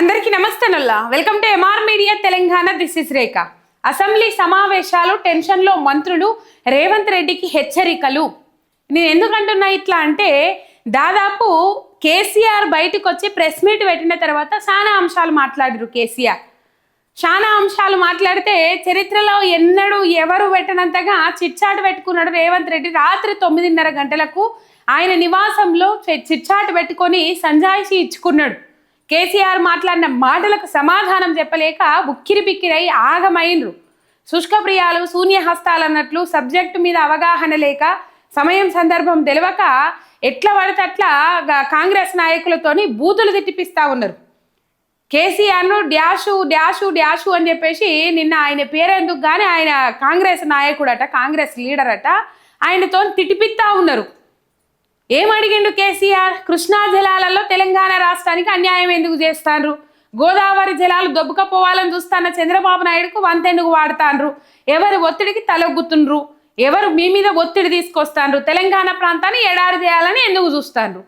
అందరికీ నమస్తేనల్లా welcome to MR media Telangana this is Rekha assembly సమావేశాలు టెన్షన్లో మంత్రులు రేవంత్ రెడ్డికి హెచ్చరికలు. నేను ఎందుకంటున్నా ఇట్లా అంటే దాదాపు కేసీఆర్ బయటకు వచ్చి ప్రెస్ మీట్ పెట్టిన తర్వాత చాలా అంశాలు మాట్లాడరు కేసీఆర్. చాలా అంశాలు మాట్లాడితే చరిత్రలో ఎన్నడూ ఎవరు పెట్టనంతగా చిట్చాటు పెట్టుకున్నాడు రేవంత్ రెడ్డి రాత్రి తొమ్మిదిన్నర గంటలకు. ఆయన నివాసంలో చిట్చాటు పెట్టుకొని సంజాయిషి ఇచ్చుకున్నాడు. కేసీఆర్ మాట్లాడిన మాటలకు సమాధానం చెప్పలేక ఉక్కిరి బిక్కిరై ఆగమైండ్రు. శుష్కప్రియాలు శూన్యహస్తాలు అన్నట్లు సబ్జెక్టు మీద అవగాహన లేక సమయం సందర్భం తెలియక ఎట్లా పడితే అట్లా కాంగ్రెస్ నాయకులతోని బూతులు తిట్టిపిస్తూ ఉన్నారు. కేసీఆర్ను డ్యాషు డ్యాషు డ్యాషు అని చెప్పేసి నిన్న ఆయన పేరెందుకు కానీ ఆయన కాంగ్రెస్ నాయకుడట కాంగ్రెస్ లీడర్ అట ఆయనతో తిట్టిపిస్తా ఉన్నారు. ఏం అడిగిండు కేసీఆర్? కృష్ణా జలాలలో తెలంగాణ రాష్ట్రానికి అన్యాయం ఎందుకు చేస్తాండ్రు? గోదావరి జలాలు దొబ్బకపోవాలని చూస్తాన్న చంద్రబాబు నాయుడుకు వంతెందుకు వాడతాండ్రు. ఎవరి ఒత్తిడికి తలొగ్గుతుండ్రు? ఎవరు మీ మీద ఒత్తిడి తీసుకొస్తాండ్రు? తెలంగాణ ప్రాంతాన్ని ఎడారి చేయాలని ఎందుకు చూస్తాండ్రు?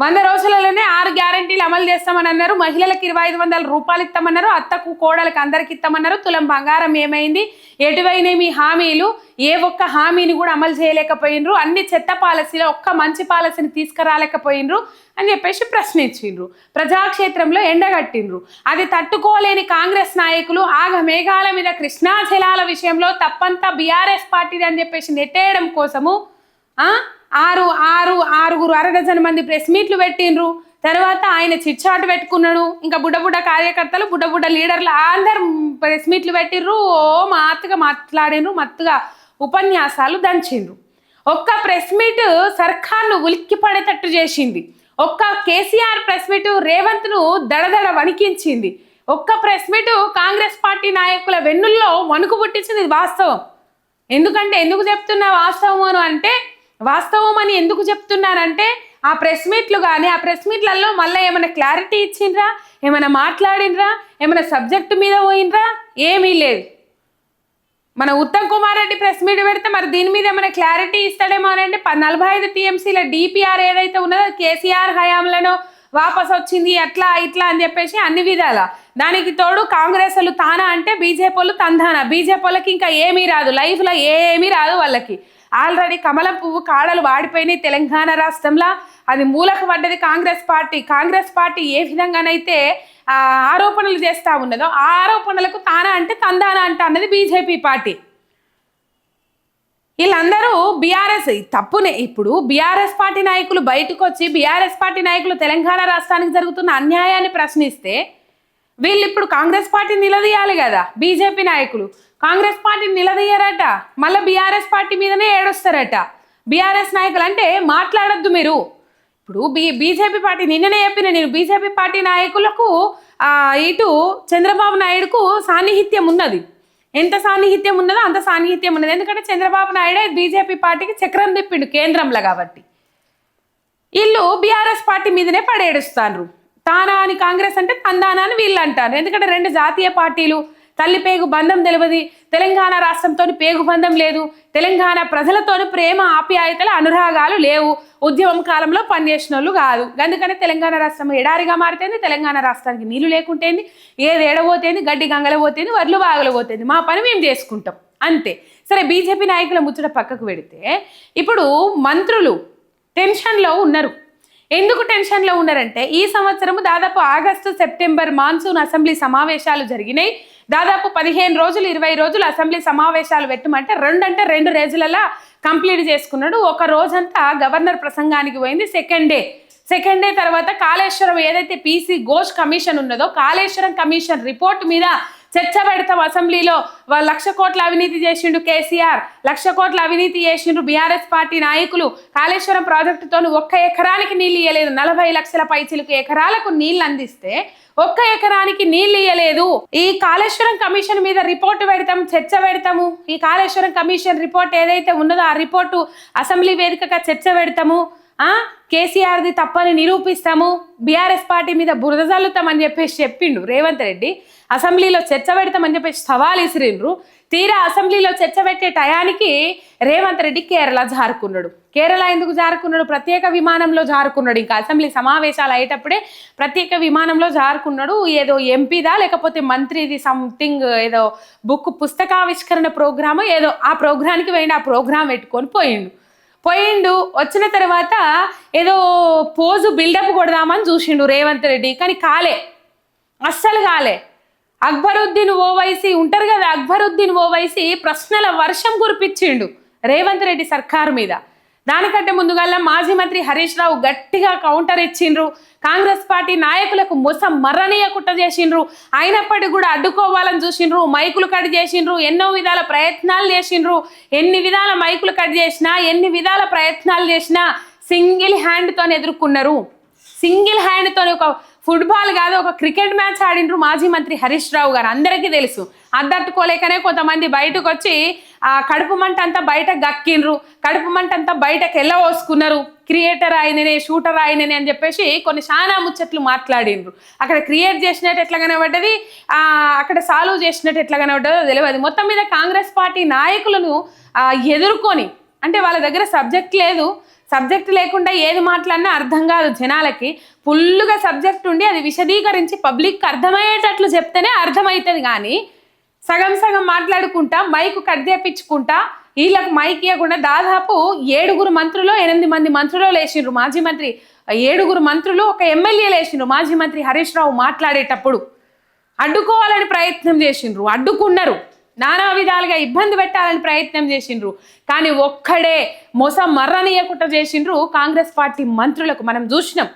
వంద రోజులలోనే ఆరు గ్యారంటీలు అమలు చేస్తామని అన్నారు మహిళలకు ఇరవై ఐదు వందల రూపాయలు ఇస్తామన్నారు. అత్తకు కోడలకు అందరికి ఇస్తామన్నారు. తులం బంగారం ఏమైంది? ఎటువైనా మీ హామీలు? ఏ ఒక్క హామీని కూడా అమలు చేయలేకపోయినరు. అన్ని చెత్త పాలసీలో ఒక్క మంచి పాలసీని తీసుకురాలేకపోయినరు అని చెప్పేసి ప్రశ్నించిండ్రు. ప్రజాక్షేత్రంలో ఎండగట్టిండ్రు. అది తట్టుకోలేని కాంగ్రెస్ నాయకులు ఆగ మేఘాల మీద కృష్ణా జలాల విషయంలో తప్పంతా బీఆర్ఎస్ పార్టీది అని చెప్పేసి నెట్టేయడం కోసము ఆ, ఆరు ఆరు ఆరుగురు అరడజన్ మంది ప్రెస్ మీట్లు పెట్టిండ్రు. తర్వాత ఆయన చిట్చాటు పెట్టుకున్నాడు. ఇంకా బుడబుడ కార్యకర్తలు బుడ్డ లీడర్లు అందరు ప్రెస్ మీట్లు పెట్టిర్రు ఓ మాత్తుగా మాట్లాడినరు మత్తుగా ఉపన్యాసాలు దంచిండ్రు. ఒక్క ప్రెస్ మీట్ సర్కార్ను ఉలిక్కి పడేటట్టు చేసింది. ఒక్క కేసీఆర్ ప్రెస్ మీట్ రేవంత్ను దడదడ వణికించింది. ఒక్క ప్రెస్ మీట్ కాంగ్రెస్ పార్టీ నాయకుల వెన్నుల్లో వణుకు పుట్టించింది వాస్తవం. ఎందుకంటే ఎందుకు చెప్తున్న వాస్తవం అని అంటే వాస్తవం అని ఎందుకు చెప్తున్నానంటే ఆ ప్రెస్ మీట్లు కానీ ఆ ప్రెస్ మీట్లలో మళ్ళీ ఏమైనా క్లారిటీ ఇచ్చిండ్రా? ఏమైనా మాట్లాడినరా ఏమైనా సబ్జెక్టు మీద పోయినరా ఏమీ లేదు. మన ఉత్తమ్ కుమార్ రెడ్డి ప్రెస్ మీట్ పెడితే మరి దీని మీద ఏమైనా క్లారిటీ ఇస్తాడేమో అని అంటే నలభై ఐదు టీఎంసీల డిపిఆర్ ఏదైతే ఉన్నదో కేసీఆర్ హయాంలను వాపస్ వచ్చింది అట్లా ఇట్లా అని చెప్పేసి అన్ని విధాల. దానికి తోడు కాంగ్రెస్ వాళ్ళు తానా అంటే బీజేపీ వాళ్ళు తందానా. బీజేపీ వాళ్ళకి ఇంకా ఏమీ రాదు. లైఫ్లో ఏమీ రాదు వాళ్ళకి. ఆల్రెడీ కమలం పువ్వు కాడలు వాడిపోయినాయి తెలంగాణ రాష్ట్రంలో. అది మూలకు పడ్డది కాంగ్రెస్ పార్టీ. కాంగ్రెస్ పార్టీ ఏ విధంగానైతే ఆరోపణలు చేస్తూ ఉన్నదో ఆ ఆరోపణలకు తానా అంటే తందానా అంటే అన్నది బీజేపీ పార్టీ. వీళ్ళందరూ బీఆర్ఎస్ తప్పునే. ఇప్పుడు బీఆర్ఎస్ పార్టీ నాయకులు బయటకు వచ్చి బీఆర్ఎస్ పార్టీ నాయకులు తెలంగాణ రాష్ట్రానికి జరుగుతున్న అన్యాయాన్ని ప్రశ్నిస్తే వీళ్ళు ఇప్పుడు కాంగ్రెస్ పార్టీ నిలదీయాలి కదా బీజేపీ నాయకులు. కాంగ్రెస్ పార్టీ నిలదీయరట మళ్ళీ బీఆర్ఎస్ పార్టీ మీదనే ఏడుస్తారట. బీఆర్ఎస్ నాయకులు అంటే మాట్లాడొద్దు మీరు. ఇప్పుడు బీ బీజేపీ పార్టీ నిన్ననే చెప్పిన నేను బీజేపీ పార్టీ నాయకులకు ఇటు చంద్రబాబు నాయుడుకు సాన్నిహిత్యం ఉన్నది. ఎంత సాన్నిహిత్యం ఉన్నదో అంత సాన్నిహిత్యం ఉన్నది. ఎందుకంటే చంద్రబాబు నాయుడే బీజేపీ పార్టీకి చక్రం తిప్పిండు కేంద్రంలో కాబట్టి. వీళ్ళు బీఆర్ఎస్ పార్టీ మీదనే పడేడుస్తాండ్రు. తానా అని కాంగ్రెస్ అంటే తందానా అని వీళ్ళు అంటారు. ఎందుకంటే రెండు జాతీయ పార్టీలు తల్లి పేగు బంధం తెలియదు తెలంగాణ రాష్ట్రంతో పేగు బంధం లేదు. తెలంగాణ ప్రజలతోని ప్రేమ ఆప్యాయతల అనురాగాలు లేవు. ఉద్యమం కాలంలో పనిచేసిన వాళ్ళు కాదు. అందుకనే తెలంగాణ రాష్ట్రం ఎడారిగా మారితేంది తెలంగాణ రాష్ట్రానికి నీళ్ళు లేకుంటేంది. ఏది ఎడబోతేంది గడ్డి గంగల పోతేంది వడ్లు బాగలు మా పని మేము చేసుకుంటాం. అంతే. సరే బీజేపీ నాయకుల ముచ్చట పక్కకు పెడితే ఇప్పుడు మంత్రులు టెన్షన్లో ఉన్నారు. ఎందుకు టెన్షన్లో ఉన్నారంటే ఈ సంవత్సరము దాదాపు ఆగస్టు సెప్టెంబర్ మాన్సూన్ అసెంబ్లీ సమావేశాలు జరిగినాయి. దాదాపు పదిహేను రోజులు ఇరవై రోజులు అసెంబ్లీ సమావేశాలు పెట్టమంటే రెండు అంటే రెండు రోజులలో కంప్లీట్ చేసుకున్నాడు. ఒక రోజంతా గవర్నర్ ప్రసంగానికి పోయింది సెకండ్ డే. సెకండ్ డే తర్వాత కాళేశ్వరం ఏదైతే పీసీ ఘోష్ కమిషన్ ఉన్నదో కాళేశ్వరం కమిషన్ రిపోర్ట్ మీద చర్చ పెడతాం అసెంబ్లీలో. లక్ష కోట్ల అవినీతి చేసిండు కేసీఆర్. లక్ష కోట్ల అవినీతి చేసిండు బీఆర్ఎస్ పార్టీ నాయకులు. కాళేశ్వరం ప్రాజెక్టుతో ఒక్క ఎకరానికి నీళ్ళు ఇయ్యలేదు. నలభై లక్షల పైచిలకు ఎకరాలకు నీళ్ళు అందిస్తే ఒక్క ఎకరానికి నీళ్ళు ఇయ్యలేదు. ఈ కాళేశ్వరం కమిషన్ మీద రిపోర్ట్ పెడతాం చర్చ పెడతాము. ఈ కాళేశ్వరం కమిషన్ రిపోర్ట్ ఏదైతే ఉన్నదో ఆ రిపోర్టు అసెంబ్లీ వేదికగా చర్చ పెడతాము. కేసీఆర్ది తప్పని నిరూపిస్తాము. బీఆర్ఎస్ పార్టీ మీద బురద చల్లుతామని చెప్పేసి చెప్పిండు రేవంత్ రెడ్డి. అసెంబ్లీలో చర్చ పెడతామని చెప్పేసి సవాల్ ఇసిరిండ్రు తీరా అసెంబ్లీలో చర్చ పెట్టే టయానికి రేవంత్ రెడ్డి కేరళ జారుకున్నాడు. కేరళ ఎందుకు జారుకున్నాడు? ప్రత్యేక విమానంలో జారుకున్నాడు. ఇంకా అసెంబ్లీ సమావేశాలు అయ్యేటప్పుడే ప్రత్యేక విమానంలో జారుకున్నాడు. ఏదో ఎంపీదా లేకపోతే మంత్రిది సంథింగ్ ఏదో బుక్ పుస్తకావిష్కరణ ప్రోగ్రాము ఏదో ఆ ప్రోగ్రామ్కి పోయిండు. ఆ ప్రోగ్రాం పెట్టుకొని పోయిండు. పోయిండు వచ్చిన తర్వాత ఏదో పోజు బిల్డప్ కొడదామని చూసిండు రేవంత్ రెడ్డి. కానీ కాలే. అస్సలు కాలే. అక్బరుద్దీన్ ఓవైసీ ఉంటారు కదా అక్బరుద్దీన్ ఓవైసీ ప్రశ్నల వర్షం కురిపించిండు రేవంత్ రెడ్డి సర్కారు మీద. దానికంటే ముందుగా మాజీ మంత్రి హరీష్ రావు గట్టిగా కౌంటర్ ఇచ్చిండ్రు. కాంగ్రెస్ పార్టీ నాయకులకు మొసం కుట్ర చేసిండ్రు. అయినప్పటికీ కూడా అడ్డుకోవాలని చూసిండ్రు. మైకులు కట్ చేసిండ్రు. ఎన్నో విధాల ప్రయత్నాలు చేసిండ్రు. ఎన్ని విధాల మైకులు కట్ చేసినా ఎన్ని విధాల ప్రయత్నాలు చేసినా సింగిల్ హ్యాండ్తో ఎదుర్కొన్నారు. సింగిల్ హ్యాండ్తో ఒక ఫుట్బాల్ కాదు ఒక క్రికెట్ మ్యాచ్ ఆడిండ్రు మాజీ మంత్రి హరీష్ రావు గారు. అందరికీ తెలుసు. అద్దట్టుకోలేకనే కొంతమంది బయటకు వచ్చి ఆ కడుపు మంట అంతా బయట గక్కిండ్రు. కడుపు మంట అంతా బయటకు వెళ్ళవోసుకున్నారు క్రియేటర్ ఆయననే షూటర్ ఆయననే అని చెప్పేసి కొన్ని చాలా ముచ్చట్లు మాట్లాడిండ్రు. అక్కడ క్రియేట్ చేసినట్టు ఎట్లా కనబడ్డది? ఆ, అక్కడ సాల్వ్ చేసినట్టు ఎట్లా కనబడ్డదో తెలియదు. మొత్తం మీద కాంగ్రెస్ పార్టీ నాయకులను ఎదుర్కొని అంటే వాళ్ళ దగ్గర సబ్జెక్ట్ లేదు. సబ్జెక్ట్ లేకుండా ఏది మాట్లాడినా అర్థం కాదు జనాలకి. ఫుల్గా సబ్జెక్ట్ ఉండి అది విశదీకరించి పబ్లిక్కి అర్థమయ్యేటట్లు చెప్తేనే అర్థమవుతుంది కానీ సగం సగం మాట్లాడుకుంటా మైక్ కట్ చేపించుకుంటా వీళ్ళకు మైక్ ఇవ్వకుండా దాదాపు ఏడుగురు మంత్రులు ఎనిమిది మంది మంత్రులు లేచిండ్రు మాజీ మంత్రి. ఏడుగురు మంత్రులు ఒక ఎమ్మెల్యే లేచిండ్రు మాజీ మంత్రి హరీష్ రావు మాట్లాడేటప్పుడు. అడ్డుకోవాలని ప్రయత్నం చేసిండ్రు అడ్డుకున్నారు. నానా విధాలుగా ఇబ్బంది పెట్టాలని ప్రయత్నం చేసిండ్రు. కానీ ఒక్కడే మోసం మర్రనీయకుండా చేసిండ్రు కాంగ్రెస్ పార్టీ మంత్రులకు మనం చూసినాం.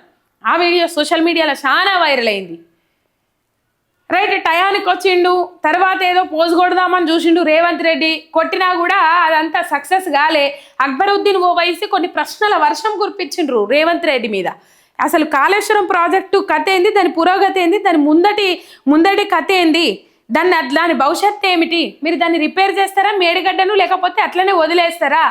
ఆ వీడియో సోషల్ మీడియాలో చాలా వైరల్ అయింది. రైట్ టయానికి వచ్చిండు తర్వాత ఏదో పోజు కొడదామని చూసిండు రేవంత్ రెడ్డి. కొట్టినా కూడా అదంతా సక్సెస్ కాలే. అక్బరుద్దీన్ ఓ వయసు కొన్ని ప్రశ్నల వర్షం కురిపించిండ్రు రేవంత్ రెడ్డి మీద. అసలు కాళేశ్వరం ప్రాజెక్టు కథ ఏంది? దాని పురోగతి ఏంది? దాని ముందటి ముందటి కథ ఏంది? దాన్ని దాని భవిష్యత్తు ఏమిటి? మీరు దాన్ని రిపేర్ చేస్తారా? మేడిగడ్డను లేకపోతే అట్లనే వదిలేస్తారా?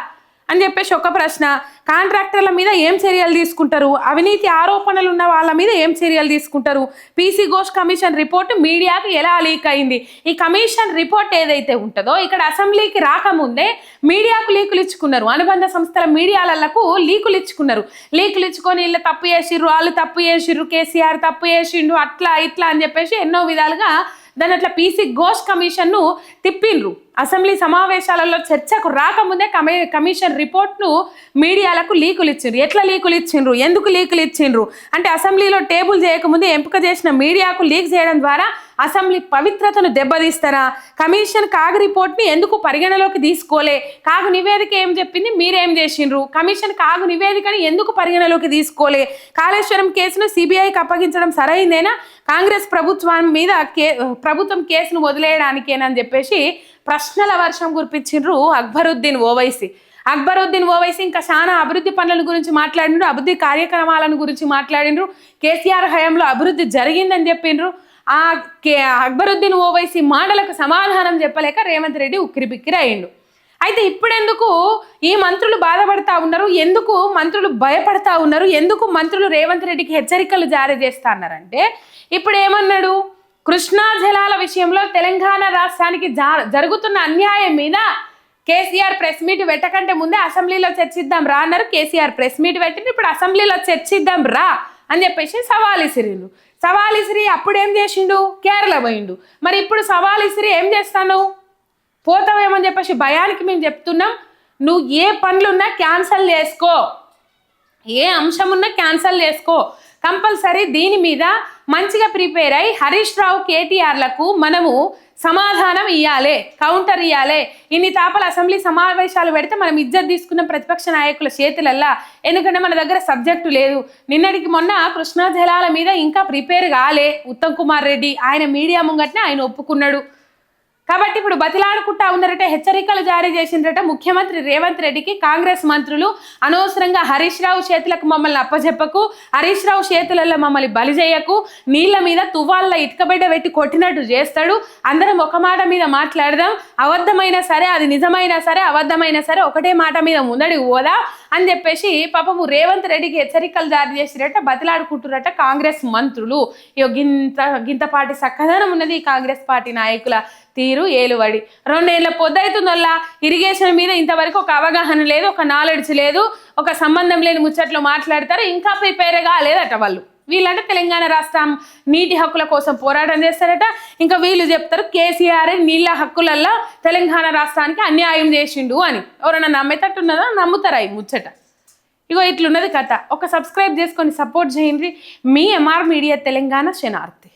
అని చెప్పేసి ఒక ప్రశ్న. కాంట్రాక్టర్ల మీద ఏం చర్యలు తీసుకుంటారు? అవినీతి ఆరోపణలు ఉన్న వాళ్ళ మీద ఏం చర్యలు తీసుకుంటారు? పీసీ ఘోష్ కమిషన్ రిపోర్ట్ మీడియాకి ఎలా లీక్ అయింది? ఈ కమిషన్ రిపోర్ట్ ఏదైతే ఉంటుందో ఇక్కడ అసెంబ్లీకి రాకముందే మీడియాకు లీకులు ఇచ్చుకున్నారు. అనుబంధ సంస్థల మీడియాలకు లీకులు ఇచ్చుకున్నారు. లీకులు ఇచ్చుకొని వీళ్ళు తప్పు చేసిర్రు వాళ్ళు తప్పు చేసిర్రు కేసీఆర్ తప్పు చేసిండు అట్లా ఇట్లా అని చెప్పేసి ఎన్నో విధాలుగా దాని అట్లా పీసీ ఘోష్ కమిషన్ను తిప్పిండ్రు అసెంబ్లీ సమావేశాలలో చర్చకు రాకముందే కమి కమిషన్ రిపోర్ట్ను మీడియాలకు లీకులు ఇచ్చిండ్రు. ఎట్లా లీకులు ఇచ్చిండ్రు? ఎందుకు లీకులు ఇచ్చిండ్రు? అంటే అసెంబ్లీలో టేబుల్ చేయకముందే ఎంపిక చేసిన మీడియాకు లీక్ చేయడం ద్వారా అసెంబ్లీ పవిత్రతను దెబ్బతీస్తారా? కమిషన్ కాగు రిపోర్ట్ని ఎందుకు పరిగణలోకి తీసుకోలే? కాగు నివేదిక ఏం చెప్పింది? మీరేం చేసిండ్రు? కమిషన్ కాగు నివేదికని ఎందుకు పరిగణలోకి తీసుకోలే? కాళేశ్వరం కేసును సిబిఐకి అప్పగించడం సరైందేనా? కాంగ్రెస్ ప్రభుత్వం మీద కే ప్రభుత్వం కేసును వదిలేయడానికేనని చెప్పేసి ప్రశ్నల వర్షం కురిపించిండ్రు అక్బరుద్దీన్ ఓవైసీ. అక్బరుద్దీన్ ఓవైసీ ఇంకా చాలా అభివృద్ధి పనుల గురించి మాట్లాడిండ్రు అభివృద్ధి కార్యక్రమాలను గురించి మాట్లాడిండ్రు కేసీఆర్ హయాంలో అభివృద్ధి జరిగిందని చెప్పిండ్రు. ఆ కే అక్బరుద్దీన్ ఓవైసీ మాటలకు సమాధానం చెప్పలేక రేవంత్ రెడ్డి ఉక్కిరి బిక్కిరి అయిండు. అయితే ఇప్పుడెందుకు ఈ మంత్రులు బాధపడతా ఉన్నారు? ఎందుకు మంత్రులు భయపడతా ఉన్నారు? ఎందుకు మంత్రులు రేవంత్ రెడ్డికి హెచ్చరికలు జారీ చేస్తా అన్నారంటే ఇప్పుడు ఏమన్నాడు కృష్ణా జలాల విషయంలో తెలంగాణ రాష్ట్రానికి జా- జరుగుతున్న అన్యాయం మీద కేసీఆర్ ప్రెస్ మీట్ పెట్టకంటే ముందే అసెంబ్లీలో చర్చిద్దాం రా అన్నారు. కేసీఆర్ ప్రెస్ మీట్ పెట్టిన ఇప్పుడు అసెంబ్లీలో చర్చిద్దాం రా అని చెప్పేసి సవాల్ ఇసిరిండు సవాల్ ఇసిరి అప్పుడు ఏం చేసిండు? కేరళ పోయిండు. మరి ఇప్పుడు సవాల్ ఇసిరి ఏం చేస్తాను పోతావేమని చెప్పేసి భయానికి మేము చెప్తున్నాం. నువ్వు ఏ పనులున్నా క్యాన్సల్ చేసుకో. ఏ అంశం ఉన్నా క్యాన్సల్ చేసుకో. కంపల్సరీ దీని మీద మంచిగా ప్రిపేర్ అయి హరీష్ రావు కేటీఆర్లకు మనము సమాధానం ఇవ్వాలి కౌంటర్ ఇవ్వాలి ఇన్ని తాపల అసెంబ్లీ సమావేశాలు పెడితే మనం ఇజ్జత్ తీసుకున్న ప్రతిపక్ష నాయకుల చేతులల్లా ఎందుకంటే మన దగ్గర సబ్జెక్టు లేదు. నిన్నటికి మొన్న కృష్ణా జలాల మీద ఇంకా ప్రిపేర్ కాలే ఉత్తమ్ కుమార్ రెడ్డి. ఆయన మీడియా ముంగట్నే ఆయన ఒప్పుకున్నాడు. కాబట్టి ఇప్పుడు బతిలాడుకుంటా ఉన్నారట హెచ్చరికలు జారీ చేసిండ్రట ముఖ్యమంత్రి రేవంత్ రెడ్డికి కాంగ్రెస్ మంత్రులు. అనవసరంగా హరీష్ రావు చేతులకు మమ్మల్ని అప్పజెప్పకు హరీష్ రావు చేతులలో మమ్మల్ని బలి చేయకు నీళ్ళ మీద తువ్వాళ్ళ ఇటుకబిడ్డ పెట్టి కొట్టినట్టు చేస్తాడు. అందరం ఒక మాట మీద మాట్లాడదాం. అబద్ధమైనా సరే అది నిజమైనా సరే అబద్ధమైనా సరే ఒకటే మాట మీద ముందడికి పోదా. అని చెప్పేసి పాపము రేవంత్ రెడ్డికి హెచ్చరికలు జారీ చేసిరట బతిలాడుకుంటురట కాంగ్రెస్ మంత్రులు. ఇగో గింత గింతపాటి సక్కదనం ఉన్నది ఈ కాంగ్రెస్ పార్టీ నాయకుల తీరు ఏలువడి రెండేళ్ళ పొద్దవుతుందల్లా ఇరిగేషన్ మీద ఇంతవరకు ఒక అవగాహన లేదు ఒక నాలెడ్జ్ లేదు ఒక సంబంధం లేని ముచ్చట్లు మాట్లాడతారు ఇంకా ప్రిపేర్ కాలేదట వాళ్ళు. వీళ్ళంటే తెలంగాణ రాష్ట్రం నీటి హక్కుల కోసం పోరాటం చేస్తారట. ఇంకా వీళ్ళు చెప్తారు కేసీఆర్ నీళ్ళ హక్కులల్లో తెలంగాణ రాష్ట్రానికి అన్యాయం చేసిండు అని. ఎవరైనా నమ్మేటట్టున్నదా? నమ్ముతారా ఈ ముచ్చట? ఇగో ఇట్లున్నది కథ. ఒక సబ్స్క్రైబ్ చేసుకొని సపోర్ట్ చేయండి. మీ ఎంఆర్ మీడియా తెలంగాణ శనార్థి